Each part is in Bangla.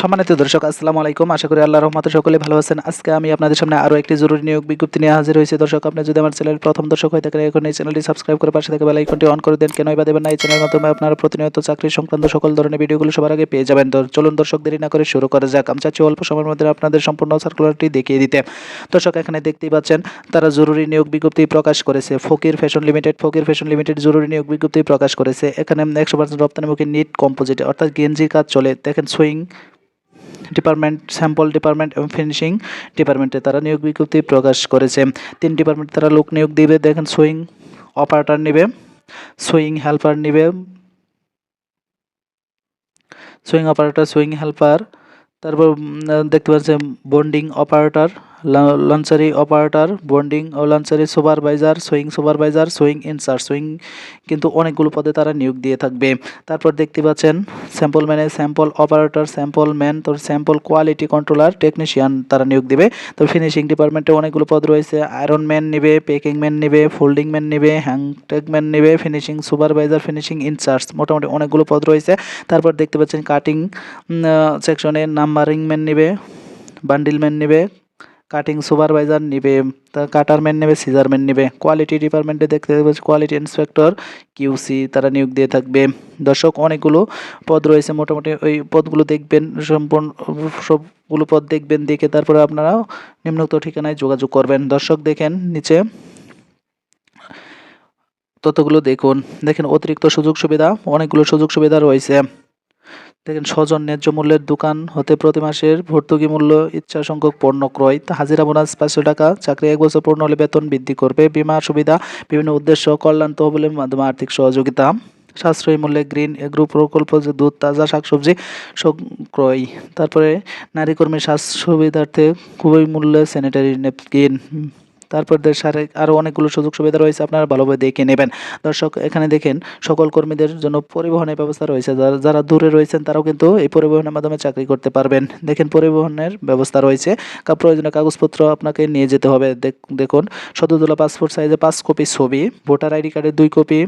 সম্মানিত দর্শক, আসসালামু আলাইকুম। আশা করি আল্লাহ রহমতে সকলে ভালো আছেন। আজকে আমি আপনাদের সামনে আরও একটি জরুরি নিয়োগ বিজ্ঞপ্তি নিয়ে হাজির হয়েছে। দর্শক, আপনি যদি আমার চ্যানেল প্রথম দর্শক হয়ে থাকেন, এখন এই চ্যানেলটি সাবস্ক্রাইব করে পাশে থেকে বেল আইকনটি অন করে দেন। কেন বা দেবেন না, এই চ্যানেলের মাধ্যমে আপনারা প্রতিনিয়ত চাকরি সংক্রান্ত সকল ধরনের ভিডিওগুলো সবার আগে পেয়ে যাবেন। চলুন দর্শক, দেরি না করে শুরু করা যাক। আমি চাচ্ছি অল্প সময়ের মধ্যে আপনাদের সম্পূর্ণ সার্কুলারটি দেখিয়ে দিতে। দর্শক, এখানে দেখতেই পাচ্ছেন, তারা জরুরি নিয়োগ বিজ্ঞপ্তি প্রকাশ করেছে। Fakir fashion limited, Fakir fashion limited জরুরি নিয়োগ বিজ্ঞপ্তি প্রকাশ করেছে। এখানে একশো পার্সেন্ট রপ্তানিমুখী নিট কম্পোজিট, অর্থাৎ গেঞ্জি কাজ চলে। দেখেন, সুইং ডিপার্টমেন্ট স্যাম্পল ডিপার্টমেন্ট এবং ফিনিশিং ডিপার্টমেন্টে তারা নিয়োগ বিজ্ঞপ্তি প্রকাশ করেছে। তিন ডিপার্টমেন্টে তারা লোক নিয়োগ দিবে, দেখেন সুইং অপারেটার নেবে সুইং হেল্পার নেবে সুইং অপারেটার সুইং হেল্পার তারপর দেখতে পাচ্ছেন bonding operator laundry operator bonding ও laundry supervisor sewing supervisor sewing incharge sewing কিন্তু অনেকগুলো পদে তারা নিয়োগ দিয়ে থাকবে। তারপর দেখতে পাচ্ছেন স্যাম্পল ম্যানে স্যাম্পল অপারেটর স্যাম্পল ম্যান তোর স্যাম্পল কোয়ালিটি কন্ট্রোলার টেকনিশিয়ান তারা নিয়োগ দেবে। তো ফিনিশিং ডিপার্টমেন্টে অনেকগুলো পদ রয়েছে আয়রন ম্যান নেবে পেকিং ম্যান নেবে ফোল্ডিং ম্যান নেবে হ্যাংটেক ম্যান নেবে ফিনিশিং সুপারভাইজার ফিনিশিং ইনচার্জ মোটামুটি অনেকগুলো পদ রয়েছে। তারপর দেখতে পাচ্ছেন কাটিং সেকশনে নাম্বারিং ম্যান নেবে বান্ডিল ম্যান নেবে কাটিং সুপারভাইজার নেবে, তা কাটারম্যান নেবে সিজারম্যান নেবে। কোয়ালিটি ডিপার্টমেন্টে দেখতে পাচ্ছি কোয়ালিটি ইন্সপেক্টর কিউসি তারা নিয়োগ দিয়ে থাকবে। দর্শক, অনেকগুলো পদ রয়েছে, মোটামুটি ওই পদগুলো দেখবেন, সম্পূর্ণ, সবগুলো পদ দেখবেন, দেখে তারপরে আপনারা নিম্নোক্ত ঠিকানায় যোগাযোগ করবেন। দর্শক, দেখেন নিচে ততগুলো দেখুন। দেখেন, অতিরিক্ত সুযোগ সুবিধা, অনেকগুলো সুযোগ সুবিধা রয়েছে। দেখেন স্বজন ন্যায্য মূল্যের দোকান হতে প্রতি মাসের ভর্তুকি মূল্য, ইচ্ছা সংখ্যক পণ্য ক্রয় হাজিরা বোনাস পাঁচশো টাকা, চাকরি এক বছর পূর্ণ হলে বেতন বৃদ্ধি করবে, বীমা সুবিধা, বিভিন্ন উদ্দেশ্য, কল্যাণ তহবিলের মাধ্যমে আর্থিক সহযোগিতা, সাশ্রয়ী মূল্যে গ্রিন এগ্রো প্রকল্প, যে দুধ, তাজা শাকসবজি সব ক্রয় তারপরে নারী কর্মীর স্বাস্থ্য সুবিধার্থে খুবই মূল্যে স্যানিটারি ন্যাপকিন তারপর দেশ আরও অনেকগুলো সুযোগ সুবিধা রয়েছে, আপনারা ভালোভাবে দেখে নেবেন। দর্শক, এখানে দেখেন, সকল কর্মীদের জন্য পরিবহনের ব্যবস্থা রয়েছে। যারা যারা দূরে রয়েছেন, তারাও কিন্তু এই পরিবহনের মাধ্যমে চাকরি করতে পারবেন। দেখেন, পরিবহনের ব্যবস্থা রয়েছে। প্রয়োজনীয় কাগজপত্র আপনাকে নিয়ে যেতে হবে। দেখ- দেখুন সদ্যতলা পাসপোর্ট সাইজে পাঁচ কপি ছবি, ভোটার আইডি কার্ডের দুই কপি।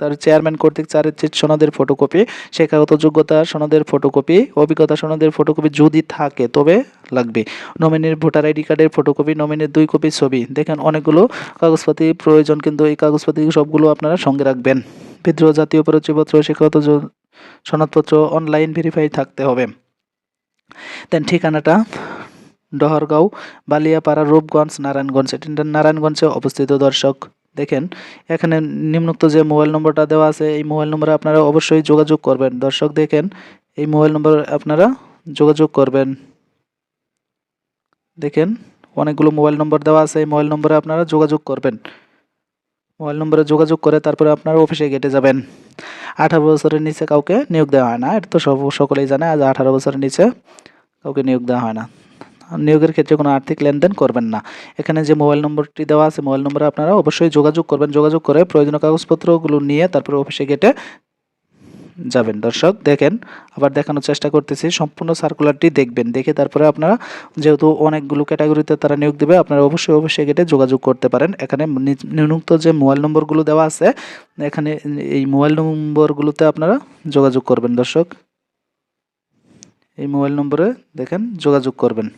তার চেয়ারম্যান কর্তৃক চারিত্রিক সনদের ফটোকপি শিক্ষাগত যোগ্যতা সনদের ফটোকপি অভিজ্ঞতা সনদের ফটোকপি যদি থাকে তবে লাগবে। নমিনির ভোটার আইডি কার্ডের ফটোকপি নমিনির দুই কপি ছবি। দেখেন অনেকগুলো কাগজপাতি প্রয়োজন, কিন্তু এই কাগজপাতি সবগুলো আপনারা সঙ্গে রাখবেন। বিদ্রোহ, জাতীয় পরিচয়পত্র শিক্ষাগত সনদপত্র অনলাইন ভেরিফাই থাকতে হবে। দেন ঠিকানাটা, ডহরগাঁও, বালিয়াপাড়া, রূপগঞ্জ, নারায়ণগঞ্জ। এটি নারায়ণগঞ্জে অবস্থিত দর্শক। দেখেন, এখানে নিম্নোক্ত যে মোবাইল নম্বরটা দেওয়া আছে, এই মোবাইল নম্বরে আপনারা অবশ্যই যোগাযোগ করবেন। দর্শক, দেখেন, এই মোবাইল নম্বর আপনারা যোগাযোগ করবেন। দেখেন, অনেকগুলো মোবাইল নম্বর দেওয়া আছে, এই মোবাইল নম্বরে আপনারা যোগাযোগ করবেন। মোবাইল নম্বরে যোগাযোগ করে তারপরে আপনারা অফিসে গেটে যাবেন। আঠারো বছরের নিচে কাউকে নিয়োগ দেওয়া হয় না। এটা তো সব সকলেই জানে, আজ আঠারো বছরের নিচে কাউকে নিয়োগ দেওয়া হয় না। নিয়োগের ক্ষেত্রে কোনো আর্থিক লেনদেন করবেন না। এখানে যে মোবাইল নম্বরটি দেওয়া আছে, মোবাইল নম্বরে আপনারা অবশ্যই যোগাযোগ করবেন। যোগাযোগ করে প্রয়োজনীয় কাগজপত্রগুলো নিয়ে তারপরে অফিসে গেটে যাবেন। দর্শক, দেখেন, আবার দেখানোর চেষ্টা করতেছি। সম্পূর্ণ সার্কুলারটি দেখবেন। দেখে তারপরে আপনারা যেহেতু অনেকগুলো ক্যাটাগরিতে তারা নিয়োগ দেবে, আপনারা অবশ্যই অবশ্যই গেটে যোগাযোগ করতে পারেন। এখানে নিম্নোক্ত যে মোবাইল নম্বরগুলো দেওয়া আছে, এখানে এই মোবাইল নম্বরগুলোতে আপনারা যোগাযোগ করবেন। দর্শক, এই মোবাইল নম্বরে দেখেন, যোগাযোগ করবেন।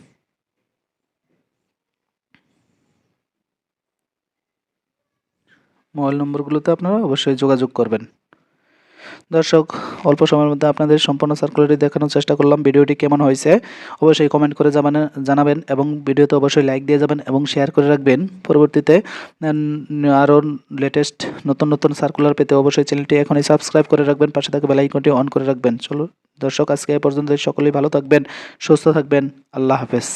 মোবাইল নম্বরগুলোতে আপনারা অবশ্যই যোগাযোগ করবেন। দর্শক, অল্প সময়ের মধ্যে আপনাদের সম্পূর্ণ সার্কুলারটি দেখানোর চেষ্টা করলাম। ভিডিওটি কেমন হয়েছে অবশ্যই কমেন্ট করে জানাবেন জানাবেন এবং ভিডিওতে অবশ্যই লাইক দিয়ে যাবেন এবং শেয়ার করে রাখবেন। পরবর্তীতে আরও লেটেস্ট নতুন নতুন সার্কুলার পেতে অবশ্যই চ্যানেলটি এখনই সাবস্ক্রাইব করে রাখবেন। পাশে থাকা বেল আইকনটি অন করে রাখবেন। চলো দর্শক, আজকে এ পর্যন্ত সকলেই ভালো থাকবেন, সুস্থ থাকবেন। আল্লাহ হাফেজ।